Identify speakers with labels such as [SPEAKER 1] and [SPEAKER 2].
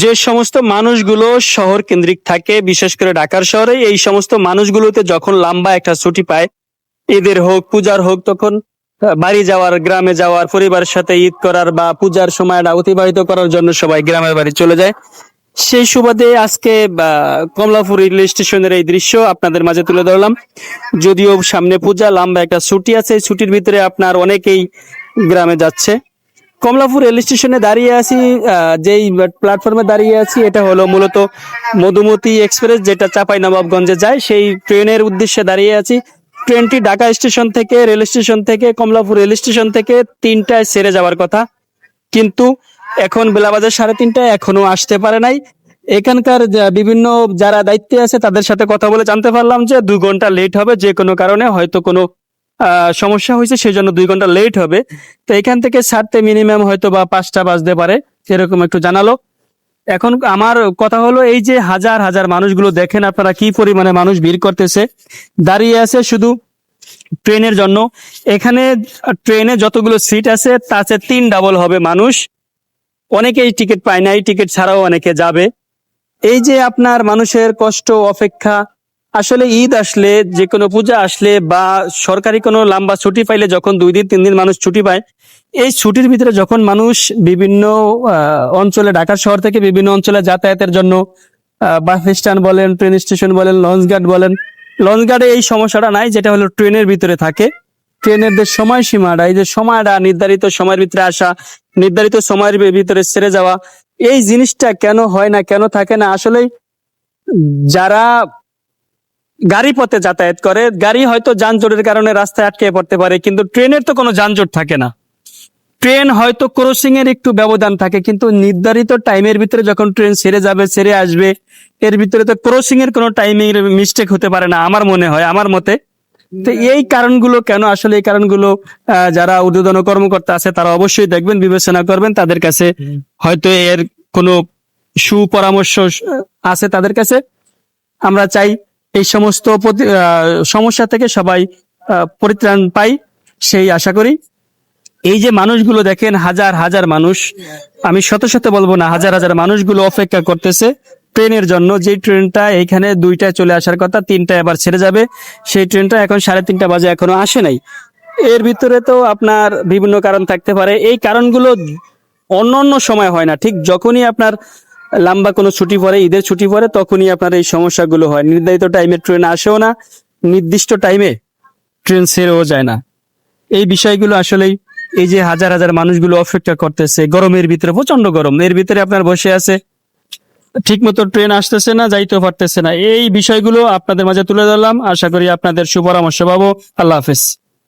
[SPEAKER 1] যে সমস্ত মানুষগুলো শহর কেন্দ্রিক থাকে, বিশেষ করে ঢাকার শহরে, এই সমস্ত মানুষগুলোতে যখন লম্বা একটা ছুটি পায়, ঈদের হোক, পূজার হোক, তখন বাড়ি যাওয়ার, গ্রামে যাওয়ার, পরিবারের সাথে ঈদ করার বা পূজার সময়টা অতিবাহিত করার জন্য সবাই গ্রামের বাড়ি চলে যায়। সেই সুবাদে আজকে কমলাপুর রেল স্টেশনের এই দৃশ্য আপনাদের মাঝে তুলে ধরলাম। যদিও সামনে পূজা, লম্বা একটা ছুটি আছে, এই ছুটির ভিতরে আপনার অনেকেই গ্রামে যাচ্ছে। কমলাপুর রেল স্টেশনে দাঁড়িয়ে আছি যেই প্ল্যাটফর্মে দাঁড়িয়ে আছি, এটা হলো মূলত মধুমতি এক্সপ্রেস, যেটা চাপাই নবাবগঞ্জে যায়। সেই ট্রেনের উদ্দেশ্যে দাঁড়িয়ে আছি। ট্রেনটি ঢাকা স্টেশন থেকে, রেল স্টেশন থেকে, কমলাপুর রেল স্টেশন থেকে তিনটায় সেরে যাওয়ার কথা। কিন্তু এখন বেলাবাজার সাড়ে তিনটায় এখনও আসতে পারে নাই। এখানকার বিভিন্ন যারা দায়িত্বে আছে, তাদের সাথে কথা বলে জানতে পারলাম যে দু ঘণ্টা লেট হবে, যে কোনো কারণে হয়তো কোনো সমস্যা হয়েছে সেই জন্য দুই ঘণ্টা লেট হবে। তো এখান থেকে ছাড়তে মিনিমাম হয়তো বা পাঁচটা বাজতে পারে, এরকম একটু জানালো। এখন আমার কথা হলো, এই যে হাজার হাজার মানুষগুলো দেখেন আপনারা কি পরিমাণে মানুষ ভিড় করতেছে। দাঁড়িয়ে আছে শুধু ট্রেনের জন্য। এখানে ট্রেনে যতগুলো সিট আছে, তাতে তিন ডাবল হবে মানুষ। অনেকেই টিকিট পায় নাই টিকিট ছাড়াও অনেকে যাবে। এই যে আপনার মানুষের কষ্ট, অপেক্ষা আসলে ঈদ আসলে, যে কোনো পূজা আসলে বা সরকারি কোনো লম্বা ছুটি পাইলে যখন দুই দিন, তিন দিন মানুষ ছুটি পায়, এই ছুটির ভিতরে যখন মানুষ বিভিন্ন অঞ্চলে ঢাকা শহর থেকে বিভিন্ন অঞ্চলে যাতায়াতের জন্য বাস স্ট্যান্ড বলেন, ট্রেন স্টেশন বলেন, লঞ্চ গার্ড বলেন, লঞ্চ গার্ডে এই সমস্যাটা নাই, যেটা হলো ট্রেনের ভিতরে থাকে। ট্রেনের যে সময়সীমাটা, এই যে সময়টা, নির্ধারিত সময়ের ভিতরে আসা, নির্ধারিত সময়ের ভিতরে সেরে যাওয়া, এই জিনিসটা কেন হয় না, কেন থাকে না, আসলেই যারা গাড়ি পথে যাতায়াত করে। গাড়ি হয়তো যানজটের কারণে রাস্তায় আটকে পড়তে পারে কিন্তু ট্রেনের তো কোনো যানজট থাকে না। ট্রেন হয়তো ক্রসিং এর একটু ব্যবধান থাকে কিন্তু নির্ধারিত টাইমের ভিতরে যখন ট্রেন ছেড়ে যাবে ছেড়ে আসবে এর ভিতরে তো ক্রসিং এর কোনো টাইমিং এর মিস্টেক হতে পারে না আমার মনে হয় আমার মতে। তো এই কারণগুলো কেন? আসলে এই কারণগুলো যারা ঊর্ধ্বতন কর্মকর্তা আছে তারা অবশ্যই দেখবেন বিবেচনা করবেন তাদের কাছে হয়তো এর কোনো সুপরামর্শ আছে তাদের কাছে। আমরা চাই এই সমস্ত সমস্যা থেকে সবাই পরিত্রাণ পাই, সেই আশা করি। এই যে মানুষগুলো দেখেন, হাজার হাজার মানুষ, আমি শত শত বলব না, হাজার হাজার মানুষগুলো অপেক্ষা করতেছে ট্রেনের জন্য। যে ট্রেনটা এইখানে দুইটায় চলে আসার কথা তিনটা এবার ছেড়ে যাবে। সেই ট্রেনটা এখন সাড়ে তিনটা বাজে, এখনও আসে নাই। এর ভিতরে তো আপনার বিভিন্ন কারণ থাকতে পারে। এই কারণগুলো অন্য অন্য সময় হয় না। ঠিক যখনই আপনার লম্বা কোনো ছুটি পড়ে, ঈদের ছুটি পড়ে, তখনই আপনার এই সমস্যাগুলো হয়। নির্ধারিত টাইমে ট্রেন আসেও না, নির্দিষ্ট টাইমে ট্রেন ছেড়েও যায় না। এই বিষয়গুলো আসলেই এই যে হাজার হাজার মানুষগুলো অপেক্ষা করতেছে, গরমের ভিতরে প্রচণ্ড গরম। এর ভিতরে আপনার বসে আছে ঠিক মতো ট্রেন আসতেছে না, যাইতেও পারতেছে না। এই বিষয়গুলো আপনাদের মাঝে তুলে ধরলাম। আশা করি আপনাদের সুপরামর্শ পাবো। আল্লাহ হাফেজ।